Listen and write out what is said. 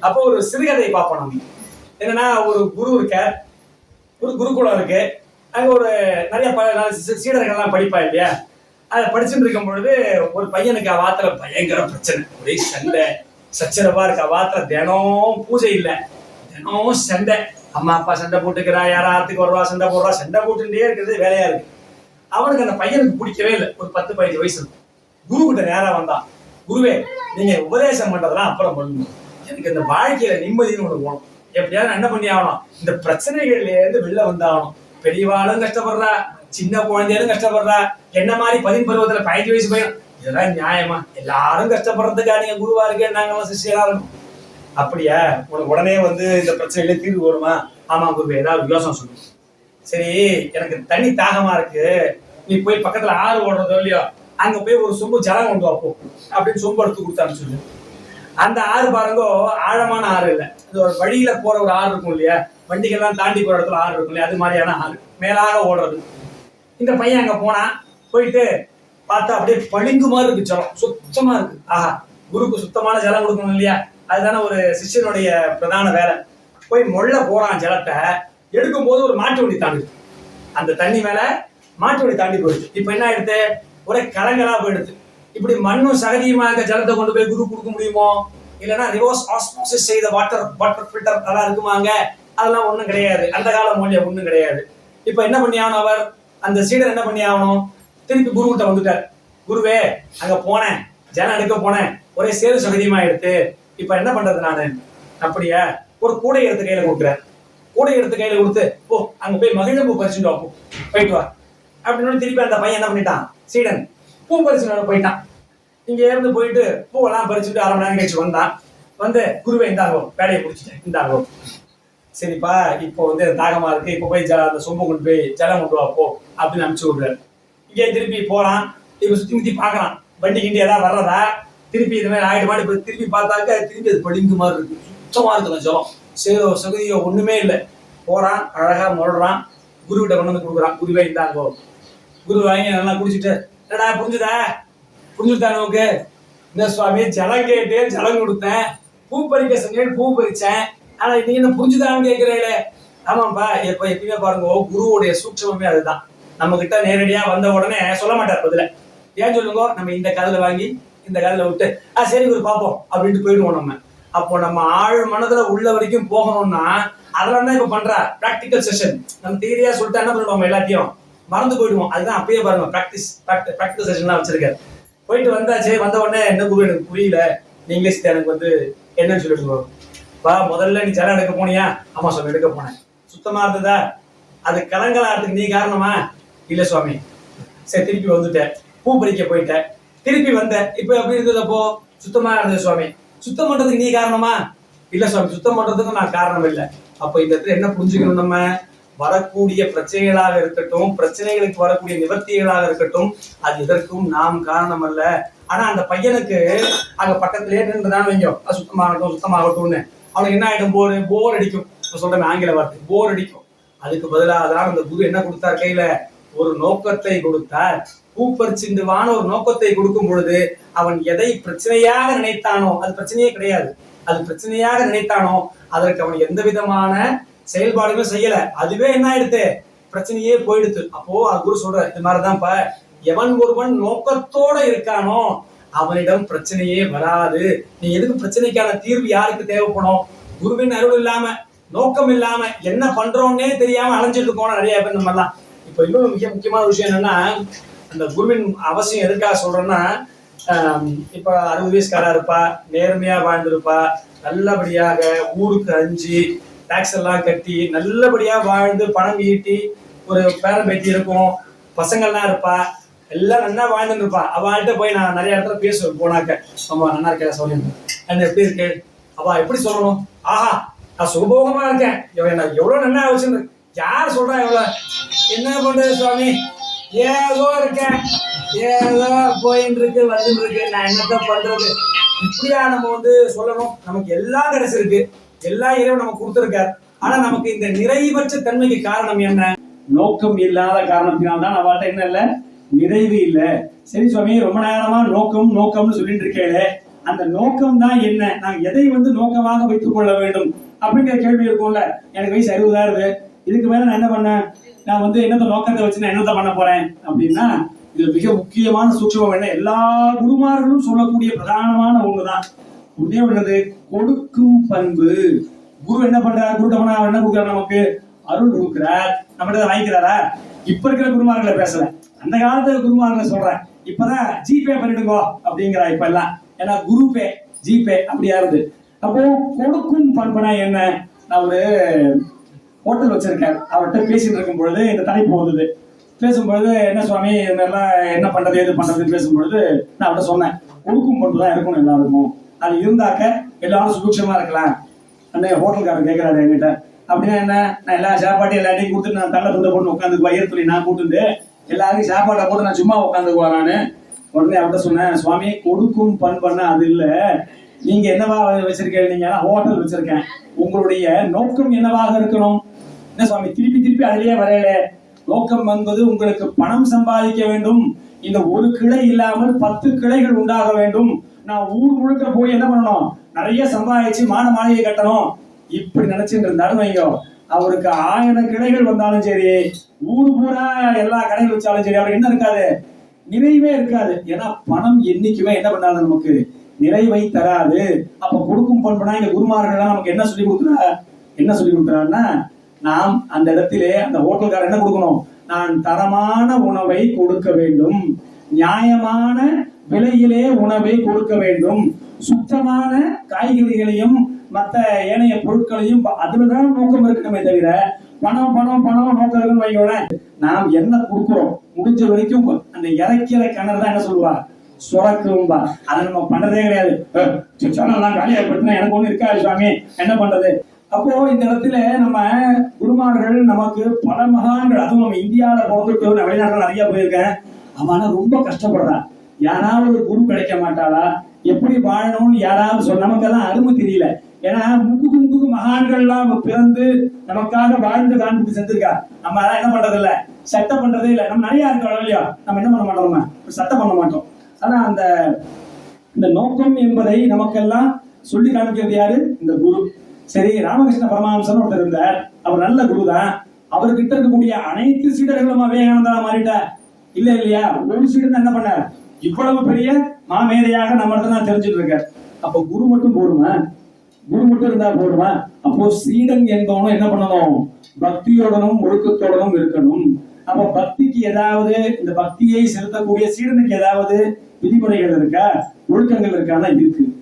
அப்போ ஒரு சிறுகதை பார்ப்போம் நம்ம. என்னன்னா ஒரு குரு இருக்க ஒரு குருகுலம் இருக்கு. அங்க ஒரு நிறைய சீடர்கள் எல்லாம் சீடர்கள்லாம் படிப்பா இல்லையா? அதை படிச்சுட்டு இருக்கும் பொழுது ஒரு பையனுக்கு அவாத்துல பயங்கர பிரச்சனை. ஒரே சண்டை. சச்சரவா இருக்கு. அவாத்துல தினம் பூஜை இல்ல. தினம் சண்டை. அம்மா அப்பா சண்டை போட்டுக்கிறா யாரா ஆத்துக்கு வருவா சண்டை போடுறா சண்டை போட்டுட்டே இருக்கிறது வேலையா இருக்கு. அவனுக்கு அந்த பையனுக்கு பிடிக்கவே இல்லை. ஒரு பத்து பதினஞ்சு வயசு குரு கிட்ட நேரா வந்தான். குருவே நீங்க உபதேசம் பண்றதெல்லாம் அப்புறம் பண்ணணும். எனக்கு இந்த வாழ்க்கையில நிம்மதின்னு ஒண்ணு போகணும் எப்படியாவது என்ன பண்ணி ஆகணும்? இந்த பிரச்சனைகள்ல இருந்து வெளில வந்தாகணும். பெரியவாளும் கஷ்டப்படுறா சின்ன குழந்தையாலும் கஷ்டப்படுறா என்ன மாதிரி பதின் பருவத்துல பதினஞ்சு வயசு பையன்? இதெல்லாம் நியாயமா? எல்லாரும் கஷ்டப்படுறதுக்கா நீங்க குருவா இருக்கேன் நாங்கெல்லாம் சிஷியரா இருக்கும். அப்படியா? உனக்கு உடனே வந்து இந்த பிரச்சனையில தீர்வு வருமா? ஆமா குருவே ஏதாவது யோசனை சொல்லு. சரி எனக்கு தண்ணி தாகமா இருக்கு. நீ போய் பக்கத்துல ஆறு ஓடுறதோ இல்லையோ அங்க போய் ஒரு சொம்பு ஜலம் கொண்டு வாப்போ அப்படின்னு சொம்பு எடுத்து கொடுத்தான்னு சொல்லு அந்த ஆறு பாருங்கோ ஆழமான ஆறு இல்ல. இது ஒரு வழியில போற ஒரு ஆறு இருக்கும் இல்லையா? வண்டிகள்லாம் தாண்டி போற இடத்துல ஆறு இருக்கும் இல்லையா? அது மாதிரியான ஆறு. மேலாக ஓடுறது. இந்த பையன் அங்க போனா போயிட்டு பார்த்தா அப்படியே பளிங்கு மாதிரி இருக்கு ஜலம். சுத்தமா இருக்கு. ஆஹா குருக்கு சுத்தமான ஜலம் கொடுக்கணும் இல்லையா? அதுதானே ஒரு சிஷ்யனுடைய பிரதான வேலை. போய் மொள்ள போறான் ஜலத்தை எடுக்கும் போது ஒரு மாட்டு வண்டி தாண்டுது. அந்த தண்ணி மேல மாட்டு வண்டி தாண்டி போயிடுச்சு இப்ப என்ன ஆயிடுது? ஒரே கலங்கலா போயிடுது. இப்படி மண்ணும் சகதியுமா இருக்க ஜலத்தை கொண்டு போய் குரு கொடுக்க முடியுமோ? இல்லைன்னா ரிவர்ஸ் ஆஸ்மோசிஸ் செய்த வாட்டர் வாட்டர் ஃபில்டர் அதெல்லாம் இருக்குமாங்க? அதெல்லாம் ஒன்றும் கிடையாது. அந்த கால மூலியம் ஒண்ணும் கிடையாது. இப்ப என்ன பண்ணி ஆகணும் அவர்? அந்த சீடர் என்ன பண்ணி ஆகணும் திருப்பி குரு கிட்ட வந்துட்டார். குருவே அங்க போனேன். ஜனம் எடுக்க போனேன். ஒரே சேரு சகதியுமா எடுத்து. இப்ப என்ன பண்றது நானு? அப்படியா? ஒரு கூடை எடுத்து கையில கொடுக்குறேன் கூடை எடுத்து கையில கொடுத்து ஓ அங்க போய் மகிழம்பூ பறிச்சுட்டு போயிட்டு வா. அப்படின்னு திருப்பி அந்த பையன் என்ன பண்ணிட்டான்? சீடன். பூ பறிச்சுட்டு போயிட்டான். இங்க இருந்து போயிட்டு பூவெல்லாம் பறிச்சுட்டு அரை மணி நேரம் கழிச்சு வந்தான். வந்து குருவை இந்தாகும் வேலையை பிடிச்சிட்டேன் இந்தாகும் சரிப்பா இப்போ வந்து தாகமா இருக்கு. இப்போ போய் ஜ- அந்த சொம்பு கொண்டு போய் ஜலம் கொண்டு வா போ அப்படின்னு அனுப்பிச்சு விடுறாரு. இங்கே திருப்பி போறான். இப்ப சுத்தி முத்தி பாக்குறான் வண்டி கிண்டி ஏதாவது வர்றதா? திருப்பி இது மாதிரி ஆயிட்டு மாடி திருப்பி பார்த்தாக்க திருப்பி அது படிங்க மாதிரி இருக்கு. சுத்தமா இருக்கு ஜலம். சேதோ சகுதியோ ஒண்ணுமே இல்லை. போறான் அழகா முரடுறான். குருவிட்ட கொண்டு வந்து கொடுக்குறான். குருவே இந்தாங்கோ. குரு வாங்கி நல்லா குடிச்சிட்டு என்னடா புரிஞ்சுதா? புரிஞ்சுதா நமக்கு இந்த சுவாமி ஜலம் கேட்டேன் ஜலம் கொடுத்தேன். பூ பறிக்க சொன்னேன் பூ பறிச்சேன். ஆனா நீ என்ன புரிஞ்சுதான்னு கேட்கிறீங்களே ஆமாப்பா எப்ப எப்பயுமே பாருங்க குருவுடைய சூட்சமே அதுதான். நம்ம கிட்ட நேரடியா வந்த உடனே சொல்ல மாட்டார் பதில. ஏன் சொல்லுங்க நம்ம இந்த கதையில வாங்கி இந்த கதையில விட்டு ஆ சரி குரு பாப்போம் அப்படின்ட்டு போயிடுவோம் நம்ம. அப்போ நம்ம ஆழ் மனதுல உள்ள வரைக்கும் போகணும்னா அதெல்லாம் தான் இப்ப பண்றா. பிராக்டிக்கல் செஷன் நம்ம தீரியா சொல்லிட்டு என்ன பண்ணுவோம் எல்லாத்தையும்? மறந்து போயிடுவோம். அதுதான் அப்பயே பாருங்க ப்ராக்டிஸ் ப்ராக்டிஸ் செஷன்லாம் வச்சிருக்காரு. போயிட்டு வந்தாச்சு வந்த உடனே என்ன குரு எனக்கு புரியல. நீங்களே சித்தா எனக்கு வந்து என்னன்னு சொல்லிட்டு வா முதல்ல நீ ஜலம் எடுக்க போனியா? ஆமா சுவாமி எடுக்க போனேன். சுத்தமா இருந்ததா? அது கலங்கலாத்துக்கு நீ காரணமா? இல்ல சுவாமி. சரி திருப்பி வந்துட்டேன். பூ பறிக்க போயிட்டேன். திருப்பி வந்தேன். இப்ப எப்படி இருந்தது அப்போ? சுத்தமா இருந்தது சுவாமி. சுத்தம் பண்றதுக்கு நீ காரணமா? இல்ல சுவாமி சுத்தம் பண்றதுக்கு நான் காரணம் இல்லை. அப்ப இந்த இடத்துல என்ன புரிஞ்சுக்கணும் நம்ம? வரக்கூடிய பிரச்சனைகளாக இருக்கட்டும் பிரச்சனைகளுக்கு வரக்கூடிய நிவர்த்திகளாக இருக்கட்டும் அது எதற்கும் நாம் காரணம் அல்ல ஆனா அந்த பையனுக்கு அங்க பக்கத்திலேயே நின்றுதான் வைங்க. அது சுத்தமாகட்டும் சுத்தமாகட்டும்னு. அவனுக்கு என்ன ஆயிடும்? போர் போர் அடிக்கும். இப்போ சொல்றேன் ஆங்கில வார்த்தை. போர் அடிக்கும். அதுக்கு பதிலாக தான் அந்த குரு என்ன கொடுத்தார் கையில? ஒரு நோக்கத்தை கொடுத்தார். பூ ஒரு நோக்கத்தை கொடுக்கும் பொழுது அவன் எதை பிரச்சனையாக நினைத்தானோ அது பிரச்சனையே கிடையாது. அது பிரச்சனையாக நினைத்தானோ அதற்கு அவன் எந்த விதமான செயல்பாடுமே செய்யல. அதுவே என்ன ஆயிடுத்து? பிரச்சனையே போயிடுத்து. அப்போ குரு சொல்ற இது மாதிரிதான்ப்பா எவன் ஒருவன் நோக்கத்தோட இருக்கானோ அவனிடம் பிரச்சனையே வராது. நீ எதுக்கு பிரச்சனைக்கான தீர்வு யாருக்கு தேவைப்படும்? குருவின் அருள் இல்லாம நோக்கம் இல்லாம என்ன பண்றோம்னே தெரியாம அலைஞ்சிட்டு இருக்கோம் நிறைய பேர் நம்ம எல்லாம். இப்ப இன்னொரு மிக முக்கியமான விஷயம் என்னன்னா அந்த குருவின் அவசியம் எதுக்காக சொல்றேன்னா இப்ப அறுபது வயசுக்காரா இருப்பா நேர்மையா வாழ்ந்திருப்பா நல்லபடியாக ஊருக்கு அஞ்சு டேக்ஸ் எல்லாம் கட்டி நல்லபடியா வாழ்ந்து பணம் ஈட்டி ஒரு பேரம் பேட்டி இருக்கும். பசங்கள்லாம் இருப்பா. எல்லாம் நல்லா வாழ்ந்துட்டு இருப்பா அவள்கிட்ட போய் நான் நிறைய இடத்துல பேசுவேன். போனாக்க ஆமா நல்லா இருக்கேன் சொல்லுங்க அது எப்படி இருக்கு? அவ எப்படி சொல்லணும்? ஆஹா நான் சுகபோகமா இருக்கேன். இவன் நான் எவ்வளவு நல்லா வச்சிருந்து யார் சொல்றா எவ்வளவு என்ன பண்றது சுவாமி? ஏதோ இருக்கேன். ஏதோ போயின்னு இருக்கு வந்துட்டு இருக்கு. நான் என்னத்த பண்றது? இப்படியா நம்ம வந்து சொல்லணும். நமக்கு எல்லாம் கிடைச்சிருக்கு. எல்லா இறைவன் நமக்கு கொடுத்திருக்கார். ஆனா நமக்கு இந்த நிறைவற்ற தன்மைக்கு காரணம் என்ன? நோக்கம் இல்லாத காரணத்தினால் தான் அவள்கிட்ட என்ன இல்ல? நிறைவு இல்ல. சரி சுவாமி ரொம்ப நேரமா நோக்கம் நோக்கம்னு சொல்லிட்டு இருக்கேளே. அந்த நோக்கம் தான் என்ன? நான் எதை வந்து நோக்கமாக வைத்துக் கொள்ள வேண்டும்? அப்படிங்கிற கேள்வி இருக்கும்ல. எனக்கு வயசு அறுபதாயிரம் இதுக்கு மேல நான் என்ன பண்ணேன்? நான் வந்து என்னத்த நோக்கத்தை வச்சு நான் என்னத்த பண்ண போறேன்? அப்படின்னா இது மிக முக்கியமான சூட்சமம் என்ன? எல்லா குருமார்களும் சொல்லக்கூடிய பிரதானமான ஒண்ணுதான். உடனே உள்ளது கொடுக்கும் பண்பு. குரு என்ன பண்றார்? குரு என்ன கொடுக்குறார் நமக்கு? அருள் கொடுக்கிறார். நம்மகிட்ட வாங்கிக்கிறாரா? இப்ப இருக்கிற குருமார்களை பேசல அந்த காலத்துல குருமார்களை சொல்றேன். இப்பதான் ஜிபே பண்ணிடுங்கோ அப்படிங்கிறா இப்ப எல்லாம் ஏன்னா குரு பே ஜிபே அப்படியா இருந்து அப்போ கொடுக்கும் பண்புனா என்ன? நான் ஒரு ஹோட்டல் வச்சிருக்கேன். அவர்கிட்ட பேசிட்டு இருக்கும் பொழுது இந்த தலைப்பு வந்தது. பேசும்பொழுது என்ன சுவாமி இது மாதிரிலாம் என்ன பண்றது எது பண்றதுன்னு? பேசும்பொழுது நான் அவர்கிட்ட சொன்னேன். கொடுக்கும் பண்பு தான் இருக்கணும் எல்லாருக்கும். அது இருந்தாக்க எல்லாரும் சுபிக்ஷமா இருக்கலாம். அண்ணன் ஹோட்டல்காரர் கேட்கறாரு என்கிட்ட. அப்படின்னா என்ன? நான் எல்லா சாப்பாட்டையும் எல்லாத்தையும் கொடுத்துட்டு நான் தள்ள துண்டை போட்டு உட்காந்து வயிறு துணி நான் கூட்டுண்டு எல்லாருக்கும் சாப்பாட்டை போட்டு நான் சும்மா உட்காந்துக்குவா நான்? உடனே அவர்கிட்ட சொன்னேன் சுவாமி கொடுக்கும் பண்புன்னா அது இல்லை. நீங்க என்னவா வச்சிருக்கீங்க? நீங்க ஹோட்டல் வச்சிருக்கேன். உங்களுடைய நோக்கம் என்னவாக இருக்கணும்? என்ன சுவாமி திருப்பி திருப்பி அதிலேயே வரையல. நோக்கம் என்பது உங்களுக்கு பணம் சம்பாதிக்க வேண்டும். இந்த ஒரு கிளை இல்லாமல் பத்து கிளைகள் உண்டாக வேண்டும். நான் ஊர் முழுக்க போய் என்ன பண்ணணும்? நிறைய சம்பாதிச்சு மான மாளிகை கட்டணும். இப்படி நினைச்சிட்டு இருந்தாரு வைங்க அவருக்கு ஆயிரம் கிளைகள் வந்தாலும் சரி ஊர் பூரா எல்லா கடைகள் வச்சாலும் சரி அவருக்கு என்ன இருக்காது? நிறைவே இருக்காது. ஏன்னா பணம் என்னைக்குமே என்ன பண்ணாது நமக்கு? நிறைவை தராது. அப்ப கொடுக்கும் பண்புனா இங்க குருமார்கள் நமக்கு என்ன சொல்லி கொடுக்குறா? என்ன சொல்லி கொடுக்குறாருன்னா நாம் அந்த இடத்திலே அந்த ஹோட்டல்காரர் என்ன கொடுக்கணும்? நான் தரமான உணவை கொடுக்க வேண்டும். நியாயமான விலையிலே உணவை கொடுக்க வேண்டும். சுத்தமான காய்கறிகளையும் மத்த ஏனைய பொருட்களையும் ப- அதுலதான் நோக்கம் இருக்கணுமே தவிர பணம் பணம் பணம் நோக்கம் இருக்குன்னு வைங்களேன். நாம் என்ன கொடுக்கிறோம்? முடிஞ்ச வரைக்கும் அந்த இறக்கிற கிணறு தான் என்ன சொல்லுவா? சுரக்கும்பா. அதை நம்ம பண்றதே கிடையாது. சொன்னலாம் காலியா படுத்தினா எனக்கு ஒண்ணு இருக்காது சுவாமி. என்ன பண்றது? அப்போ இந்த இடத்துல நம்ம குருமார்கள் நமக்கு பல மகான்கள் அதுவும் நம்ம இந்தியாவில பிறந்துட்டு வெளிநாட்டில் நிறைய போயிருக்கேன். அவன் ரொம்ப கஷ்டப்படுறான். யாராவது ஒரு குரு கிடைக்க மாட்டாளா? எப்படி வாழணும்னு யாராவது சொல்ல நமக்கெல்லாம் அருமை தெரியல. ஏன்னா முக்குக்கு முக்குக்கு மகான்கள்லாம் பிறந்து நமக்காக வாழ்ந்து காண்பித்து செஞ்சிருக்கா. நம்ம அதெல்லாம் என்ன பண்றது இல்ல சட்டம் பண்றதே இல்ல. நம்ம நிறைய இருக்கோம் இல்லையா நம்ம என்ன பண்ண மாட்டோம் சட்டம் பண்ண மாட்டோம். ஆனா அந்த இந்த நோக்கம் என்பதை நமக்கெல்லாம் சொல்லி காமிக்கிறது யாரு? இந்த குரு. சரி ராமகிருஷ்ண பரமஹம்சன் ஒருத்தர் இருந்தார். அவர் நல்ல குரு தான் அவர்கிட்ட இருக்கக்கூடிய அனைத்து சீடர்களும் விவேகானந்தா மாறிட்டா இல்ல இல்லையா? ஒரு சீடன் என்ன பண்ணார்? இவ்வளவு பெரிய மாமேதையாக நம்ம தான் தெரிஞ்சுட்டு இருக்க அப்ப குரு மட்டும் போடுமா? குரு மட்டும் இருந்தா போடுமா? அப்போ சீடன் என்பவனும் என்ன பண்ணணும்? பக்தியோடனும் ஒழுக்கத்தோடனும் இருக்கணும். அப்ப பக்திக்கு ஏதாவது இந்த பக்தியை செலுத்தக்கூடிய சீடனுக்கு ஏதாவது விதிமுறைகள் இருக்கா? ஒழுக்கங்கள் இருக்காதான் இருக்கு.